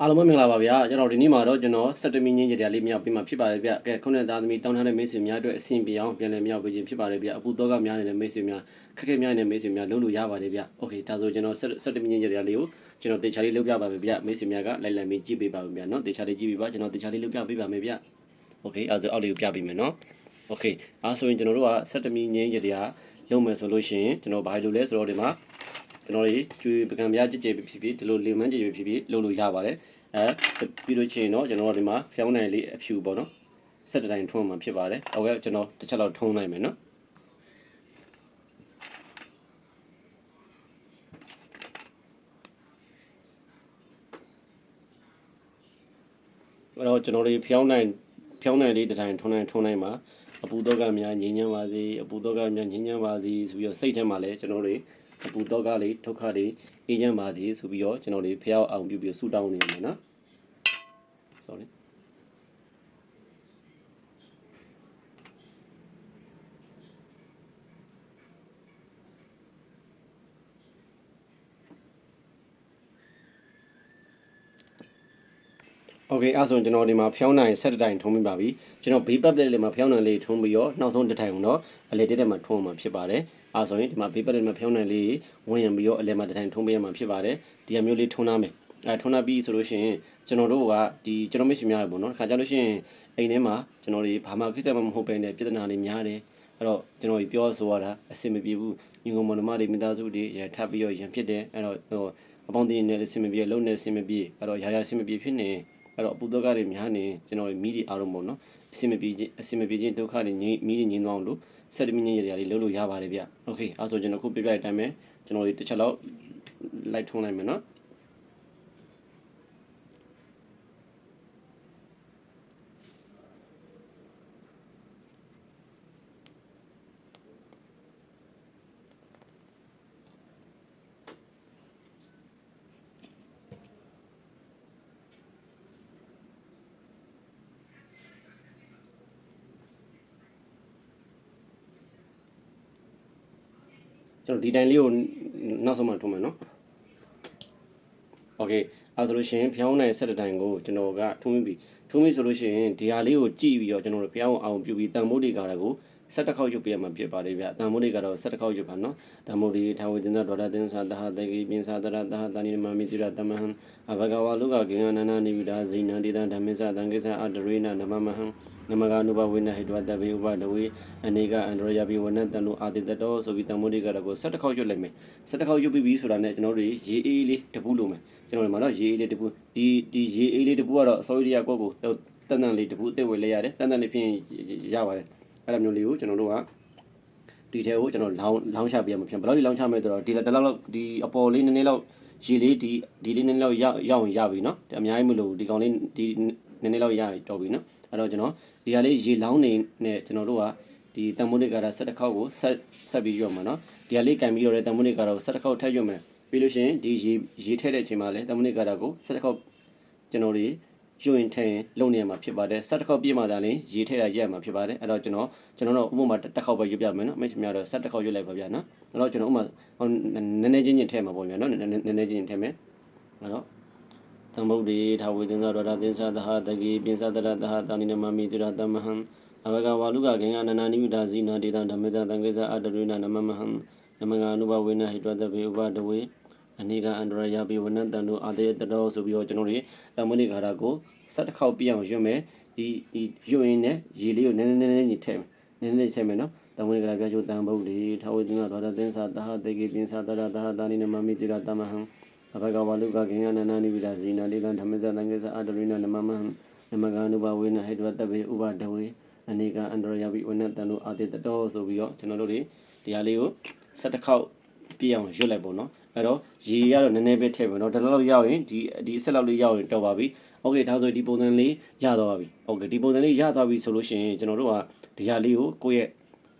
အားလုံးပဲမင်္ဂလာပါဗျာကျွန်တော်ဒီနေ့မှာတော့ကျွန်တော်စက်တမီငင်းကြတရားလေးမြောက်ပြီးမှဖြစ်ပါတယ်ဗျကဲခုနှစ်သားသမီးတောင်းထားတဲ့မိတ်ဆွေများအတွက်အဆင်ပြေအောင်ပြန်လည်မြောက်ပေးခြင်းဖြစ်ပါတယ်ဗျအပူတော့ကများနေတဲ့မိတ်ဆွေများခက်ခဲများနေတဲ့မိတ်ဆွေများလုံးလို့ရပါတယ်ဗျโอเคဒါဆိုကျွန်တော်စက်တမီငင်းကြတရားလေးကိုကျွန်တော်တေချာလေးလုပ်ပြပါမယ်ဗျမိတ်ဆွေများကလိုက်လိုက်ပြီးကြည့်ပေးပါဦးဗျနော်တေချာလေးကြည့်ပေးပါကျွန်တော်တေချာလေးလုပ်ပြပေးပါမယ်ဗျโอเคအဲဆိုအောက်လေးကိုပြပေးမယ်နော်โอเคအဲဆိုရင်ကျွန်တော်တို့ကစက်တမီငင်းကြတရားလုပ်မယ်ဆိုလို့ရှိရင်ကျွန်တော်ဘာလုပ်လဲဆိုတော့ဒီမှာ ကျွန်တော်တို့ကျွေးပကံပြားကြည်ကြည်ဖြစ်ဖြစ်ဒီလိုလေမန်းကြည်ကြည်ဖြစ်ဖြစ်လုပ်လို့ရပါတယ်အဲပြီးလို့ချင်းတော့ကျွန်တော်တို့ဒီမှာဖျောင်းနိုင်လေးအဖြူပေါ့နော်ဆက်တိုင်းထုံးမှာဖြစ်ပါတယ်ဟုတ်ကဲ့ကျွန်တော်တစ်ချက်လောက်ထုံးနိုင်မယ်နော်အဲ့တော့ကျွန်တော်တို့ဖျောင်းနိုင်ဖျောင်းနိုင်လေးတစ်တိုင်းထုံးနိုင်ထုံးနိုင်မှာအပူတော့ကများငြိမ်းချမ်းပါစေအပူတော့ကများငြိမ်းချမ်းပါစေဆိုပြီးတော့စိတ်ထဲမှာလည်းကျွန်တော်တို့ အပူတော့ကလေးဒုက္ခတွေအေးချမ်းပါစေဆိုပြီးတော့ကျွန်တော်တို့ဖျောက်အောင်ပြုပြီးဆူတောင်းနေမှာနော် โอเคအဲ့ဆိုရင်ကျွန်တော်ဒီမှာဖျောင်းနိုင်ဆက်တစ်တိုင်ထုံးပြီးပါပြီကျွန်တော်ဘေးပတ်ပလက်လေးမှာဖျောင်းနိုင်လေးထုံးပြီးတော့နောက်ဆုံးတစ်တိုင်ကိုတော့အလေတက်တက်မှာထုံးမှာဖြစ်ပါတယ်အဲ့ဆိုရင်ဒီမှာဘေးပတ်ပလက်မှာဖျောင်းနိုင်လေးဝင်ရင်ပြီးတော့အလေမှာတစ်တိုင်ထုံးပေးရမှာဖြစ်ပါတယ်ဒီအမျိုးလေးထုံးသားမယ်အဲထုံးသားပြီးဆိုလို့ရှိရင်ကျွန်တော်တို့ကဒီကျွန်တော်မိတ်ဆွေများရပေါ့နော်ခါကြလို့ရှိရင်အိမ်ထဲမှာကျွန်တော်တွေဘာမှကိစ္စမှမဟုတ်ပဲနဲ့ပြဿနာတွေများတယ်အဲ့တော့ကျွန်တော်ပြောဆိုရတာအဆင်မပြေဘူးညီကောင်မတော်မတွေမိသားစုတွေရထပ်ပြီးတော့ရံဖြစ်တယ်အဲ့တော့ဟိုအပေါင်းတင်နေလည်းအဆင်မပြေလုံးနေအဆင်မပြေအဲ့တော့ရာရာအဆင်မပြေဖြစ်နေ အဲ့တော့အပူတော့ကတွေများနေကျွန်တော်မိဒီအားလုံးပေါ့နော်အဆင်မပြေခြင်းအဆင်မပြေခြင်းဒုက္ခတွေငြိမိတွေငြင်းသွားအောင်လို့ဆက်တမင်းရရတွေလုပ်လို့ရပါတယ်ဗျโอเคအဲ့ဆိုကျွန်တော်ခုပြပြတဲ့အတိုင်းပဲကျွန်တော်ဒီတစ်ချက်လောက်လိုက်ထုံးလိုက်မယ်နော် ကျွန်တော်ဒီတိုင်းလေးကိုနောက်ဆုံးမှထုံးမယ်နော်โอเคအဲဆိုလို့ရှိရင်ဖျောင်းနိုင်ဆက်တဲ့တိုင်းကိုကျွန်တော်ကထုံးပြီးထုံးပြီးဆိုလို့ရှိရင်ဒီဟာလေးကိုကြည့်ပြီးတော့ကျွန်တော်တို့ဖျောင်းအောင်ပြုပြီးတန်မိုးတွေကားတာကိုဆက်တစ်ခေါက်ရုပ်ပြရမှာဖြစ်ပါတယ်ဗျတန်မိုးတွေကတော့ဆက်တစ်ခေါက်ရုပ်ပါနော်တန်မိုးတွေထာဝတင်သောဒေါ်လာတင်စာတဟတေကိပြင်စာတရတဟတာနိမမိတိရတမဟံအဘဂဝါလုကကေယနနာနိဝိဒါဇိနန္တိတံဓမ္မစတံကိစ္စအတရေနနမမဟံ နမကနုဘဝိနဟိတဝတဘေဥပဒဝေအနေကအန္တရယပိဝနတန်တို့အာတိတတော်ဆိုပြီးတန်မိုးတွေကတော့ဆက်တစ်ခေါက်ရုပ်လိုက်မယ်ဆက်တစ်ခေါက်ရုပ်ပြီးပြီဆိုတာနဲ့ကျွန်တော်တို့ရေအေးလေးတပူးလို့မယ်ကျွန်တော်တို့မှာတော့ရေအေးလေးတပူးဒီဒီရေအေးလေးတပူးကတော့အစောကြီးတည်းကကိုယ့်ကိုတန်တန်လေးတပူးအသက်ဝယ်လဲရတယ်တန်တန်လေးဖြစ်ရပါတယ်အဲ့လိုမျိုးလေးကိုကျွန်တော်တို့ကဒီထဲကိုကျွန်တော်လောင်းလောင်းချပေးရမှာဖြစ်ဘယ်လောက်လောင်းချမယ်ဆိုတော့ဒီတလောက်လောက်ဒီအပေါ်လေးနည်းနည်းလောက်ရေလေးဒီဒီလေးနည်းနည်းလောက်ရရောက်ရင်ရပြီเนาะအများကြီးမလို့ဒီကောင်လေးဒီနည်းနည်းလောက်ရတော့ပြီเนาะအဲ့တော့ကျွန်တော် ဒီဟာလေးရေလောင်းနေနဲ့ကျွန်တော်တို့ကဒီတမုဒိကာရ17ခေါက်ကိုဆက်ဆက်ပြီးရွတ်မှာနော်ဒီဟာလေးကံပြီးတော့တမုဒိကာရကို17ခေါက်ထပ်ရွတ်မယ်ပြီးလို့ရှိရင်ဒီရေရေထည့်တဲ့အချိန်မှာလည်းတမုဒိကာရကို17ခေါက်ကျွန်တော်တို့ရွင်ထိုင်လုံနေမှာဖြစ်ပါတယ်17ခေါက်ပြည့်မှသာလင်ရေထည့်ရရက်မှာဖြစ်ပါတယ်အဲ့တော့ကျွန်တော်ကျွန်တော်တို့ဥပမာတစ်ခေါက်ပဲရွတ်ပြမယ်နော်အမေချင်များတော့17ခေါက်ရွတ်လိုက်ပါဗျာနော်အဲ့တော့ကျွန်တော်ဥပမာနည်းနည်းချင်းချင်းထည့်မှာပေါ့ဗျာနော်နည်းနည်းချင်းချင်းထည့်မယ်အဲ့တော့ ဗုဒ္ဓေထာဝေသင်္သာရောဓသင်္သာသဟတကေပိစသရတဟတာနိနမမိတိရတမဟံအဘဂဝါလုကကေအနနာနိမိတာဇိနာဒေတံဓမ္မဇတံကိစ္စအတရုဏနမမဟံနမငါနုဘဝေနဟိတဝတဘေဥပဒဝေအနေကအန္တရာယပိဝနတန်တို့အာတယတတော်ဆိုပြီးတော့ကျွန်တော်တို့တမ္မနိခါရကိုဆက်တစ်ခေါက်ပြအောင်ရွတ်မယ်ဒီဒီရွတ်ရင်းနဲ့ရေလေးကိုနည်းနည်းနည်းနည်းညထည့်မယ်နည်းနည်းချက်မယ်နော်တမ္မနိခါရပြချိုတန်ဗုဒ္ဓေထာဝေသင်္သာရောဓသင်္သာသဟတေကေပိစသရတဟတာနိနမမိတိရတမဟံ အဘဂဝါလုကကေယနနာနိဝိဒဇိနာဒေတံဓမ္မဇတံကိစ္စအတရိဏနမမဟံနမကနုဘဝေနဟိတဝတဘေဥပဒဝေအနေကအန္တရာယပိဝနတန်တို့အာတိတတော်ဆိုပြီးတော့ကျွန်တော်တို့ဒီတရားလေးကိုဆက်တစ်ခေါက်ပြည့်အောင်ရွတ်လိုက်ပေါ့နော်အဲ့တော့ရေကတော့နည်းနည်းပဲထည့်ပါတော့ဒါလောက်ရောက်ရင်ဒီဒီအဆက်လောက်လေးရောက်ရင်တော့ပါပြီโอเคဒါဆိုဒီပုံစံလေးရသွားပါပြီโอเคဒီပုံစံလေးရသွားပြီဆိုလို့ရှိရင်ကျွန်တော်တို့ကဒီဟာလေးကိုကိုယ့်ရဲ့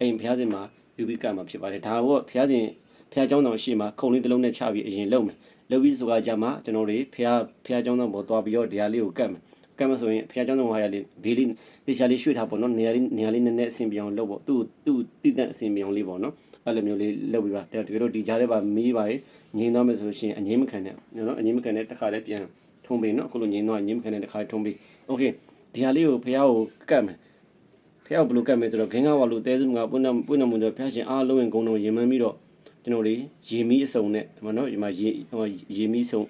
အိမ်ဖျားစင်မှာယူပြီးကတ်မှာဖြစ်ပါတယ်ဒါတော့ဖျားစင်ဖျားเจ้าတော်ရှိမှာခုံလေးတစ်လုံးနဲ့ချပြီးအရင်လုပ်မယ် လုပ်ပြီးဆိုတာကြမှာကျွန်တော်တွေဖျားဖျားเจ้าတော်ပေါ်သွားပြီးတော့ဒီဟာလေးကိုကတ်မယ်ကတ်မဆိုရင်ဖျားเจ้าတော်ဟာရလေးဘေးလေးတေချာလေးရွှေ့ထားပေါ့နော်နေရာလေးနေရာလေးနည်းနည်းအဆင်ပြေအောင်လုပ်ပေါ့သူ့သူ့တည်တဲ့အဆင်ပြေအောင်လေးပေါ့နော်အဲ့လိုမျိုးလေးလုပ်ပြီးပါတကယ်လို့ဒီကြားထဲမှာမီးပါငြင်းသွားမယ်ဆိုလို့ရှိရင်အငြင်းမခံနဲ့နော်အငြင်းမခံနဲ့တစ်ခါလေးပြန်ထု ထုံးပေးနော်အခုလိုငင်းတော့ငင်းမခံတဲ့တစ်ခါထုံးပေးโอเคဒီဟာလေးကိုဖះကိုကတ်မယ်ဖះကိုဘယ်လိုကတ်မယ်ဆိုတော့ဂင်းကားဝါလူတဲစုကပွင့်နေပွင့်နေမှုဆိုဖះရှင်အားလုံးဝင်ဂုံတော်ရင်မှန်းပြီးတော့ ကျွန်တော်တို့ရေမီးအစုံနဲ့ဟိုနော်ဒီမှာရေဟိုရေမီးစုံ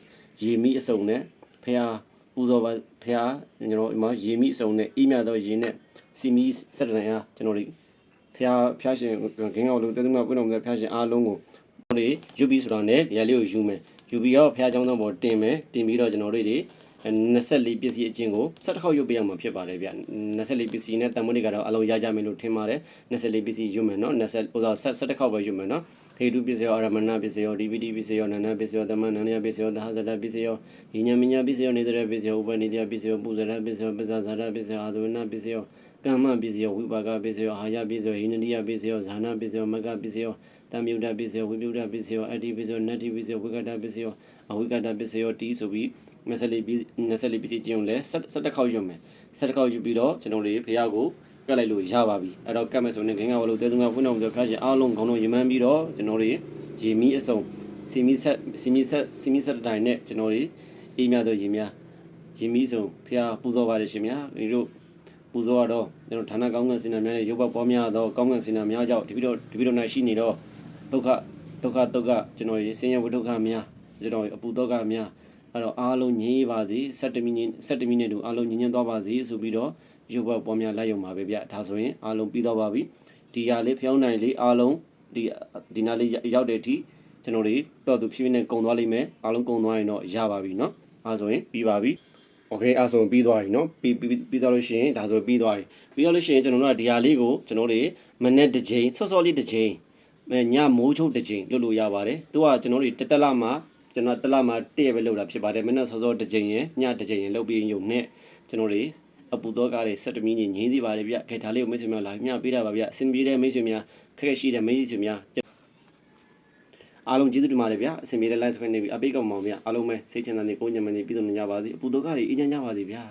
ရေမီးအစုံနဲ့ဖះပူဇော်ပါဖះကျွန်တော်ဒီမှာရေမီးအစုံနဲ့အိမြတော့ရေနဲ့စီမီစက်တန်အားကျွန်တော်တို့ဖះဖះရှင်ဂင်းကားဝါလူတဲစုကပွင့်နေမှုဆိုဖះရှင်အားလုံးကို ကျွန်တော်တို့ယူပြီးဆိုတော့ ਨੇ ဒီဟာလေးကိုယူမယ်ယူပြီးတော့ဖះเจ้าသောပေါ်တင်မယ်တင်ပြီးတော့ကျွန်တော်တို့တွေ24ပစ္စည်းအချင်းကို17ခေါက်ရုပ်ပေးရမှာဖြစ်ပါတယ်ဗျ24ပစ္စည်းနဲ့တန်မိုးတွေကတော့အလုံးရကြမယ်လို့ထင်ပါတယ်24ပစ္စည်းယူမယ်နော်20ဟိုတော့17ခေါက်ပဲယူမယ်နော် ဟေတုပစ္စယောအရမဏပစ္စယောဒီပတိပစ္စယောနန္ဒပစ္စယောတမန်နန္ဒယပစ္စယောသဟဇတပစ္စယောဉာဏ်မညာပစ္စယောနေတဲ့ပစ္စယောဥပနိတယပစ္စယောပူဇရပစ္စယောပဇာဇာရပစ္စယောအာသဝနပစ္စယောကမ္မပစ္စယောဝိပါကပစ္စယောအာယပစ္စယောဟိနတိယပစ္စယောဇာနာပစ္စယောမကပစ္စယောတံမြုဒ္ဒပစ္စယောဝိပယုဒ္ဒပစ္စယောအတ္တိပစ္စယောနတ္တိပစ္စယောဝိကတ္တပစ္စယောအဝိကတ္တပစ္စယောတီဆိုပြီး24ပစ္စ24ပစ္စည်းချင်းကိုလည်း17ခေါက်ယူမယ်17ခေါက်ယူပြီးတော့ကျွန်တော်တို့ဖះကို ကတ်လိုက်လို့ရပါပြီအဲ့တော့ကတ်မယ်ဆိုရင်ဂင်္ဂဝလို့တဲသူကဖွင့်တော်မူသောဖះရှင်အားလုံးခေါင်းလုံးရမန်းပြီးတော့ကျွန်တော်တို့ရေမီအစုံစီမီဆက်စီမီဆက်စီမီဆက်တိုင်းနဲ့ကျွန်တော်တို့အေးမြသောရေများရေမီစုံဖះပူဇော်ပါတယ်ရှင်များဒီတို့ပူဇော်ရတော့ကျွန်တော်ဌာနကောင်းကင်စင်နာများနဲ့ရုပ်ဘပေါ်များသောကောင်းကင်စင်နာများကြောင့်ဒီပြီးတော့ဒီပြီးတော့၌ရှိနေတော့ဒုက္ခဒုက္ခဒုက္ခကျွန်တော်ရေဆင်းရဲဝိဒုက္ခများကျွန်တော်အပူဒုက္ခများအဲ့တော့အားလုံးငြိမ်းပါစေ7မိနစ်7မိနစ်တူအားလုံးငြိမ်းချမ်းသွားပါစေဆိုပြီးတော့ ရုပ်ဘပေါ်များလိုက်ရုံပါပဲဗျဒါဆိုရင်အားလုံးပြီးတော့ပါပြီဒီဟာလေးဖျောင်းနိုင်လေးအားလုံးဒီဒီနာလေးရောက်တဲ့အထိကျွန်တော်တွေတော့သူဖြည်းဖြည်းနဲ့ကုံသွားလိမ့်မယ်အားလုံးကုံသွားရင်တော့ရပါပြီเนาะအားဆိုရင်ပြီးပါပြီ โอเคအဲ့ဆိုပြီးသွားပြီเนาะပြီးပြီးပြီးသွားလို့ရှိရင်ဒါဆိုပြီးသွားပြီပြီးတော့လို့ရှိရင်ကျွန်တော်တို့ကဒီဟာလေးကိုကျွန်တော်တို့မနေ့တစ်ချိန်ဆော့ဆော့လေးတစ်ချိန်အဲညမိုးချုပ်တစ်ချိန်လုပ်လို့ရပါတယ်သူကကျွန်တော်တို့တက်တက်လာမှကျွန်တော်တက်လာမှတည့်ရပဲလုပ်တာဖြစ်ပါတယ်မနေ့ဆော့ဆော့တစ်ချိန်ရယ်ညတစ်ချိန်ရယ်လုပ်ပြီးရုံနဲ့ကျွန်တော်တို့ အပူတော့ကားတွေစက်တမီညင်းငင်းစီပါတယ်ဗျခဲဒါလေးကိုမိတ်ဆွေများလာမျှပေးတာပါဗျအဆင်ပြေတဲ့မိတ်ဆွေများခက်ခဲရှိတဲ့မိတ်ဆွေများအားလုံးကျေးဇူးတင်ပါတယ်ဗျာအဆင်ပြေတဲ့ live screen နေပြီးအပိတ်ကောင်မောင်ဗျာအားလုံးပဲစိတ်ချမ်းသာနေကိုယ်ညံမနေပြည်စုံနေကြပါစေအပူဒုက္ခတွေအေးချမ်းကြပါစေဗျာ